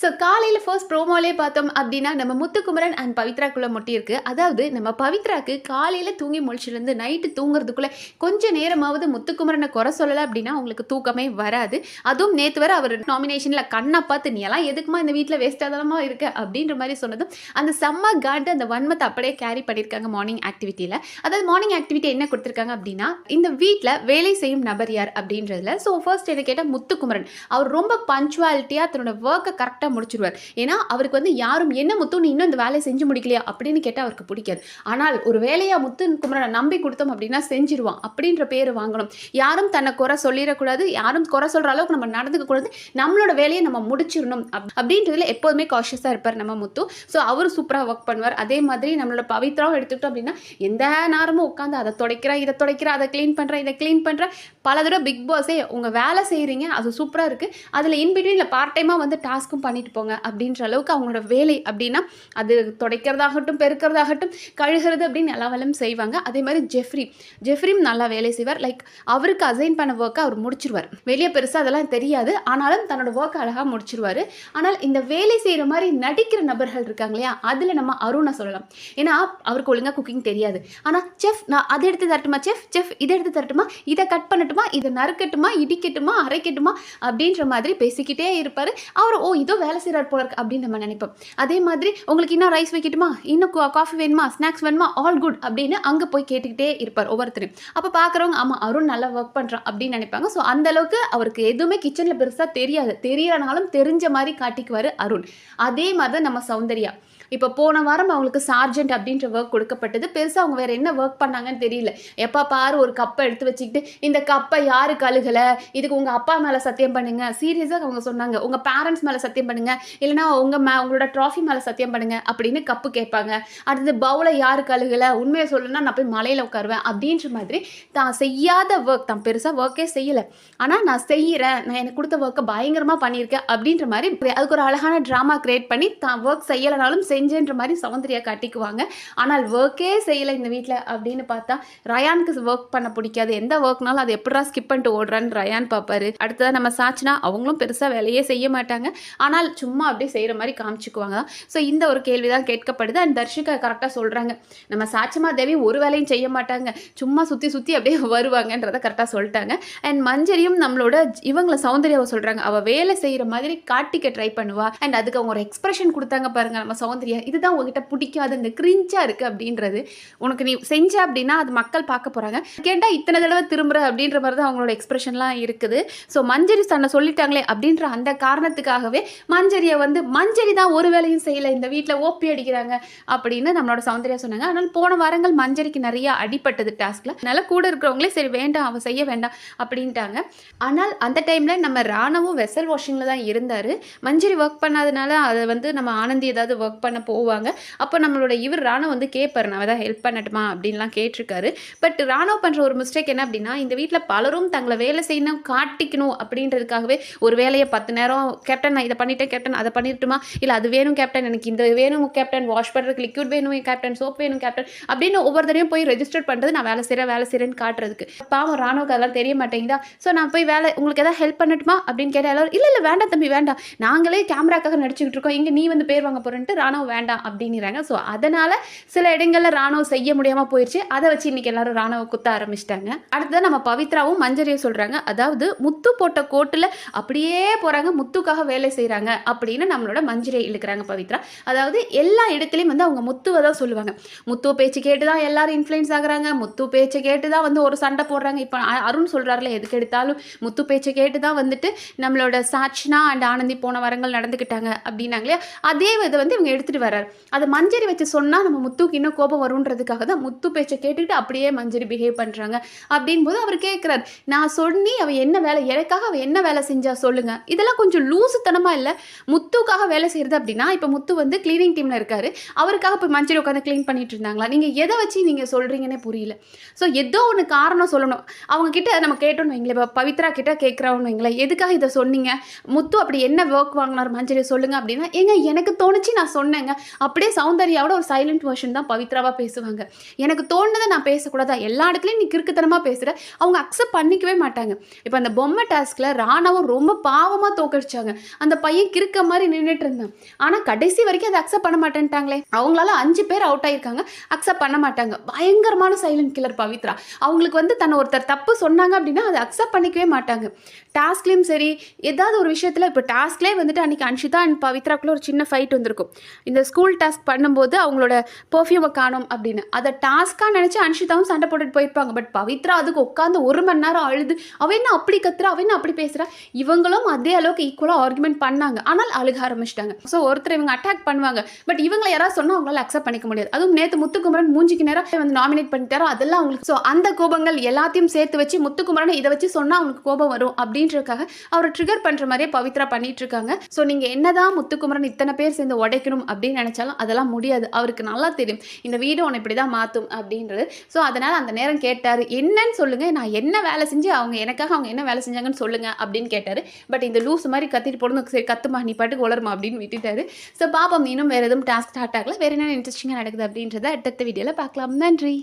So காலையில் first ப்ரோமோலே பார்த்தோம் அப்படின்னா நம்ம முத்துக்குமரன் அண்ட் பவித்ராக்குள்ளே முட்டியிருக்கு. அதாவது நம்ம பவித்ராக்கு காலையில் தூங்கி முழிச்சிலேருந்து நைட்டு தூங்குறதுக்குள்ளே கொஞ்சம் நேரமாவது முத்துக்குமரனை குறை சொல்லலை அப்படின்னா அவங்களுக்கு தூக்கமே வராது. அதுவும் நேற்று வர அவர் நாமினேஷனில் கண்ணை பார்த்து நீ எல்லாம் எதுக்குமா இந்த வீட்டில் வேஸ்ட்டாக இருக்க? அப்படின்ற மாதிரி சொன்னதும் அந்த செம்ம காண்டு அந்த வன்மத்தை அப்படியே கேரி பண்ணியிருக்காங்க மார்னிங் ஆக்டிவிட்டியில் அதாவது மார்னிங் ஆக்டிவிட்டி என்ன கொடுத்துருக்காங்க அப்படின்னா இந்த வீட்டில் வேலை செய்யும் நபர் யார் அப்படின்றதுல ஸோ ஃபர்ஸ்ட் என்ன கேட்டால் முத்துக்குமரன். அவர் ரொம்ப பஞ்சுவாலிட்டியாக தன்னோட ஒர்க்கை கரெக்டாக முடிச்சிருவார். ஏன்னா அவருக்கு வந்து யாரும் என்ன முத்து நீ இன்னும் இந்த வேலையை செஞ்சு முடிக்கலையா? அப்படின்னு கேட்டால் அவருக்கு பிடிக்காது. ஆனால் ஒரு வேலையாக முத்து குமரனை நம்பி கொடுத்தோம் அப்படின்னா செஞ்சிருவான். அப்படின்ற பேர் வாங்கணும். யாரும் தன்னை குறை சொல்லிடக்கூடாது. யாரும் குறை சொல்கிற அளவுக்கு நம்ம நடந்துக்க கூடாது. நம்மளோட வேலையை நம்ம முடிச்சிடணும். அப் அப்படின்றதுல எப்போதுமே காஷியஸாக இருப்பார் நம்ம முத்து. ஸோ அவரும் சூப்பராக ஒர்க் பண்ணுவார். அதே மாதிரி நம்மளோட பவித்ராவும் எடுத்துக்கிட்டோம் அப்படின்னா எந்த நேரமும் உட்காந்து அதை துடைக்கிறா இதை துடைக்கிறா அதை க்ளீன் பண்ணுறேன் இதை க்ளீன் பண்ணுறேன் பல தடவை பிக் பாஸே உங்கள் வேலை செய்கிறீங்க அது சூப்பராக இருக்குது அதில் இன்பிட்வீனில் பார்ட் டைமாக வந்து டாஸ்க்கும் பண்ணிட்டு போங்க அப்படின்ற அளவுக்கு அவங்களோட வேலை அப்படின்னா அது துடைக்கிறதாகட்டும் பெருக்கிறதாகட்டும் கழுகிறது அப்படின்னு எல்லா வேலையும் செய்வாங்க. அதே மாதிரி ஜெஃப்ரி. ஜெஃப்ரியும் நல்லா வேலை செய்வார். லைக் அவருக்கு அசைன் பண்ண ஒர்க்கை அவர் முடிச்சிருவார். வெளியே பெருசாக அதெல்லாம் தெரியாது. ஆனாலும் தன்னோட ஒர்க்கை அழகாக முடிச்சிருவார். ஆனால் இந்த வேலை செய்கிற மாதிரி நடிக்கிற நபர்கள் இருக்காங்க இல்லையா? அதில் நம்ம அருணை சொல்லலாம். ஏன்னா அவருக்கு ஒழுங்காக குக்கிங் தெரியாது. ஆனால் செஃப் நான் அதை எடுத்து தரட்டுமா செஃப்? செஃப் இதை எடுத்து தரட்டுமா? இதை கட் பண்ணட்டுமா? இதை நறுக்கட்டுமா? இடிக்கட்டுமா? அரைக்கட்டுமா? அப்படின்ற மாதிரி பேசிக்கிட்டே இருப்பார். அவர் ஓ இதோ வேலை செய்கிறார் போல இருக்கு அப்படின்னு நம்ம நினைப்போம். அதே மாதிரி உங்களுக்கு இன்னும் ரைஸ் வைக்கட்டுமா? இன்னும் காஃபி வேணுமா? ஸ்நாக்ஸ் வேணுமா? ஆல் குட் அப்படின்னு அங்கே போய் கேட்டுக்கிட்டே இருப்பார் ஒவ்வொருத்தரும். அப்போ பார்க்குறவங்க ஆமாம் அருண் நல்லா ஒர்க் பண்ணுறான் அப்படின்னு நினைப்பாங்க. ஸோ அந்த அளவுக்கு அவருக்கு எதுவுமே கிச்சனில் பெருசாக தெரியாது. தெரியறனாலும் தெரிஞ்ச மாதிரி காட்டிக்குவார் அருண். அதே மாதிரி தான் நம்ம சௌந்தர்யா. இப்போ போன வாரம் அவங்களுக்கு சார்ஜென்ட் அப்படின்ற ஒர்க் கொடுக்கப்பட்டது. பெருசாக அவங்க வேறு என்ன ஒர்க் பண்ணாங்கன்னு தெரியல. எப்போ பாரு ஒரு கப்பை எடுத்து வச்சுக்கிட்டு இந்த கப்பை யாரு கழுகலை? இதுக்கு உங்கள் அப்பா மேலே சத்தியம் பண்ணுங்கள் சீரியஸாக அவங்க சொன்னாங்க. உங்கள் பேரண்ட்ஸ் மேலே சத்தியம் பண்ணுங்கள் இல்லைனா உங்கள் மே உங்களோட ட்ராஃபி மேலே சத்தியம் பண்ணுங்கள் அப்படின்னு கப்பு கேட்பாங்க. அடுத்தது பவுலை யாரு கழுகலை? உண்மையை சொல்லணும்னா நான் போய் மலையில் உட்காருவேன் அப்படின்ற மாதிரி தான் செய்யாத ஒர்க் தான் பெருசாக ஒர்க்கே செய்யலை. ஆனால் நான் செய்கிறேன் நான் எனக்கு கொடுத்த ஒர்க்கை பயங்கரமாக பண்ணியிருக்கேன் அப்படின்ற மாதிரி அதுக்கு ஒரு அழகான ட்ராமா கிரியேட் பண்ணி தான் ஒர்க் செய்யலைனாலும் செஞ்சேன்ற மாதிரி சௌந்தர்யா காட்டிக்குவாங்க. ஆனால் ஒர்க்கே செய்யலை இந்த வீட்டில் அப்படின்னு பார்த்தா ரயானுக்கு ஒர்க் பண்ண பிடிக்காது. எந்த ஒர்க்னாலும் அது எப்படா ஸ்கிப் பண்ணிட்டு ஓடுறான்னு ரயான் பார்ப்பாரு. அடுத்ததாக நம்ம சாச்சினா அவங்களும் பெருசாக வேலையே செய்ய மாட்டாங்க. ஆனால் சும்மா அப்படியே செய்கிற மாதிரி காமிச்சிக்குவாங்க. ஸோ இந்த ஒரு கேள்வி தான் கேட்கப்படுது. அண்ட் தர்ஷிகா கரெக்டாக சொல்கிறாங்க நம்ம சாட்சிமா தேவி ஒரு வேலையும் செய்ய மாட்டாங்க. சும்மா சுற்றி சுற்றி அப்படியே வருவாங்கன்றதை கரெக்டாக சொல்லிட்டாங்க. அண்ட் மஞ்சரியும் நம்மளோட இவங்களை சௌந்தர்யாவை சொல்கிறாங்க அவள் வேலை செய்கிற மாதிரி காட்டிக்க ட்ரை பண்ணுவா. அண்ட் அதுக்கு அவங்க ஒரு எக்ஸ்பிரஷன் கொடுத்தாங்க பாருங்க. நம்ம சௌந்தர்யா இதுதான் உங்ககிட்ட பிடிக்காதுங்க. கிரிஞ்சா இருக்கு அப்படின்றது. உனக்கு நீ செஞ்ச அப்படின்னா அது மக்கள் பார்க்க போகிறாங்க கேட்டால் இத்தனை தடவை திரும்புற அப்படின்ற மாதிரி தான் அவங்களோட எக்ஸ்பிரஷன்லாம் இருக்குது. ஸோ மஞ்சரி தன்னை சொல்லிட்டாங்களே அப்படின்ற அந்த காரணத்துக்காகவே மஞ்சரியை வந்து மஞ்சரி தான் ஒரு வேலையும் செய்யலை. இந்த வீட்டில் ஓப்பி அடிக்கிறாங்க அப்படின்னு நம்மளோட சௌந்தர்யா சொன்னாங்க. அதனால் போன வாரங்கள் மஞ்சரிக்கு நிறைய அடிபட்டது டாஸ்கில் அதனால கூட இருக்கிறவங்களே சரி வேண்டாம் அவன் செய்ய வேண்டாம் அப்படின்ட்டாங்க. ஆனால் அந்த டைமில் நம்ம ராணவும் வெசல் வாஷிங்கில் தான் இருந்தார். மஞ்சரி ஒர்க் பண்ணாதனால அதை வந்து நம்ம ஆனந்தி ஏதாவது ஒர்க் பண்ண போவாங்க. அப்போ நம்மளோட இவர் ராணோ வந்து கேட்பார் நான் ஏதாவது ஹெல்ப் பண்ணட்டுமா? அப்படின்லாம் கேட்டிருக்காரு. பட் ராணோ பண்ணுற ஒரு மிஸ்டேக் என்ன அப்படின்னா இந்த வீட்டில் பலரும் தங்களை வேலை செய்யணும் காட்டிக்கணும் அப்படின்றதுக்காகவே ஒரு வேலையை பத்து நேரம் கேப்டன் நான் இதை பண்ணிட்டேன் கேப்டன் அதை பண்ணிட்டுமா? இல்லை அது வேணும் கேப்டன் எனக்கு இந்த வேணும் கேப்டன் வாஷ் பண்ணுறதுக்கு லிக்யூட் வேணும் கேப்டன் சோப் வேணும் கேப்டன் அப்படின்னு ஒவ்வொரு தடையும் போய் ரெஜிஸ்டர் பண்ணுறது நான் வேலை செய்கிறேன் வேலை செய்கிறேன்னு காட்டுறதுக்கு. பாவம் ராணுவுக்கு அதெல்லாம் தெரிய மாட்டேங்குதா? ஸோ நான் போய் வேலை உங்களுக்கு எதாவது ஹெல்ப் பண்ணட்டுமா? அப்படின்னு கேட்டால் எல்லாரும் இல்லை இல்லை வேண்டாம் தம்பி வேண்டாம். நாங்களே கேமராக்காக நடிச்சுக்கிட்டு இருக்கோம். இங்கே நீ வந்து பேர் வாங்க போகிறேன்ட்டு ராணுவ வேண்டாம் அப்படிங்கிறாங்க. ஸோ அதனால் சில இடங்களில் ராணுவம் செய்ய முடியாமல் போயிடுச்சு அதை வச்சு இன்னைக்கு எல்லாரும் ராணுவ குத்த ஆரம்பிச்சிட்டாங்க. அடுத்தது நம்ம பவித்ராவும் மஞ்சரியும் சொல்கிறாங்க அதாவது முத்து போட்ட கோட்டில் அப்படியே போகிறாங்க முத்துக்காக வேலை செய்கிறாங்க அப்படின்னு நம்மளோட மஞ்சரை இழுக்கிறாங்க பவித்ரா. அதாவது எல்லா இடத்துலையும் வந்து அவங்க முத்துவை தான் சொல்லுவாங்க. முத்து பேச்சு கேட்டு தான் எல்லாரும் இன்ஃப்ளூயன்ஸ் ஆகுறாங்க. முத்து பேச்சை கேட்டு தான் வந்து ஒரு சண்டை போடுறாங்க. இப்போ அருண் சொல்கிறாருல எதுக்கு எடுத்தாலும் முத்து பேச்சை கேட்டு தான் வந்துட்டு நம்மளோட சாட்சினா அண்ட் ஆனந்தி போன வரங்கள் நடந்துக்கிட்டாங்க அப்படின்னாங்களே அதே இதை வந்து இவங்க எடுத்துகிட்டு வரார். அதை மஞ்சரி வச்சு சொன்னால் நம்ம முத்துக்கு இன்னும் கோபம் வரும்ன்றதுக்காக தான் முத்து பேச்சை கேட்டுக்கிட்டு அப்படியே மஞ்சரி பிஹேவ் பண்ணுறாங்க அப்படின்போது அவர் கேட்குறாரு நான் சொல்லி அவள் என்ன வேலை எனக்காக அவள் என்ன வேலை செஞ்சா சொல்லுங்க. இதெல்லாம் கொஞ்சம் லூசுத்தனமாக இல்லை. முத்துக்காக வேலை செய்கிறது அப்படின்னா இப்போ முத்து வந்து க்ளீனிங் டீமில் இருக்காரு. அவருக்காக போய் மஞ்சரி உட்காந்து க்ளீன் பண்ணிட்டு இருந்தாங்களா? நீங்கள் எதை வச்சு நீங்கள் சொல்கிறீங்கன்னே புரியல. ஸோ ஏதோ ஒன்று காரணம் சொல்லணும். அவங்க கிட்ட நம்ம கேட்டோம்னு வைங்களேன். இப்போ பவித்ரா கிட்ட கேட்குறோம்னு வைங்களேன். எதுக்காக இதை சொன்னீங்க? முத்து அப்படி என்ன ஒர்க் வாங்கினார் மஞ்சரி சொல்லுங்க அப்படின்னா ஏங்க எனக்கு தோணுச்சு நான் சொன்னேங்க. அப்படியே சௌந்தர்யாவோட ஒரு சைலண்ட் வெர்ஷன் தான் பவித்ராவாக பேசுவாங்க. எனக்கு தோணுனதை நான் பேசக்கூடாதா? எல்லா இடத்துலையும் நீ கிறுக்குத்தனமாக பேசுகிற அவங்க அக்செப்ட் பண்ணிக்கவே மாட்டாங்க. இப்போ அந்த பொம்மை டாஸ்கில் ராணாவும் ரொம்ப பாவமாக தோக்கடிச்சாங்க. அந்த பையன் கிறுக்க மாதிரி நின்றுட்டு இருந்தான். ஆனால் கடைசி வரைக்கும் அதை அக்செப்ட் பண்ண மாட்டேன்ட்டாங்களே. அவங்களால அஞ்சு பேர் அவுட் ஆயிருக்காங்க. அக்செப்ட் பண்ண மாட்டாங்க. பயங்கரமான சைலண்ட் கில்லர் பவித்ரா. அவங்களுக்கு வந்து தன்னை ஒருத்தர் தப்பு சொன்னாங்க அப்படின்னா அதை அக்செப்ட் பண்ணிக்கவே மாட்டாங்க. டாஸ்க்லேயும் சரி ஏதாவது ஒரு விஷயத்தில் இப்போ டாஸ்க்லேயே வந்துட்டு அன்றைக்கி அன்ஷிதா அண்ட் பவித்ராக்குள்ள ஒரு சின்ன ஃபைட் வந்திருக்கும். இந்த ஸ்கூல் டாஸ்க் பண்ணும்போது அவங்களோட பர்ஃப்யூமை காணும் அப்படின்னு. அதை டாஸ்க்காக நினச்சி அன்ஷிதாவும் சண்டை போட்டுட்டு போயிருப்பாங்க. பட் பவித்ரா அதுக்கு உட்காந்து ஒரு மணி நேரம் அழுது அவ என்ன அப்படி கத்துறா? அவ என்ன அப்படி பேசுகிறா இவங்களும் அதே அளவுக்கு ஈக்குவலாக ஆர்குமெண்ட் பண்ணாங்க. ஆனால் அழுக ஆரம்பிச்சிட்டாங்க. ஸோ ஒருத்தர் இவங்க அட்டாக் பண்ணுவாங்க. பட் இவங்களை யாராவது சொன்னால் அவங்களால அக்செப்ட் பண்ணிக்க முடியாது. அதுவும் நேற்று முத்துக்குமரன் மூஞ்சிக்கு நேரம் வந்து நாமினேட் பண்ணிட்டாரோ? அதெல்லாம் அவங்களுக்கு ஸோ அந்த கோபங்கள் எல்லாத்தையும் சேர்த்து வச்சு முத்துக்குமரனை இதை வச்சு சொன்னால் அவங்களுக்கு கோபம் வரும் அப்படின்றதுக்காக அவரை ட்ரிகர் பண்ணுற மாதிரியே பவித்ரா பண்ணிட்டு இருக்காங்க. ஸோ நீங்கள் என்னதான் முத்துக்குமரன் இத்தனை பேர் சேர்ந்து உடைக்கணும் அப்படின்னு நினச்சாலும் அதெல்லாம் முடியாது. அவருக்கு நல்லா தெரியும். இந்த வீடு உன்னை இப்படி தான் மாற்றும் அப்படின்றது. ஸோ அதனால் அந்த நேரம் கேட்டார் என்னன்னு சொல்லுங்கள் நான் என்ன வேலை செஞ்சு அவங்க எனக்காக அவங்க என்ன வேலை செஞ்சாங்கன்னு சொல்லுங்கள் அப்படின்னு கேட்டார். பட் இந்த லூஸ் மாதிரி கத்திட்டு போடணும் சரி கத்துமா நீ பாட்டுக்கு உளருமா அப்படின்னு விட்டுட்டாரு. ஸோ பாப்பா இன்னும் வேறு எதுவும் டாஸ்க் ஸ்டார்ட் ஆகல. வேறு என்ன இன்ட்ரெஸ்டிங்காக நடக்குது அப்படின்றத அடுத்த வீடியோவில் பார்க்கலாம். நன்றி.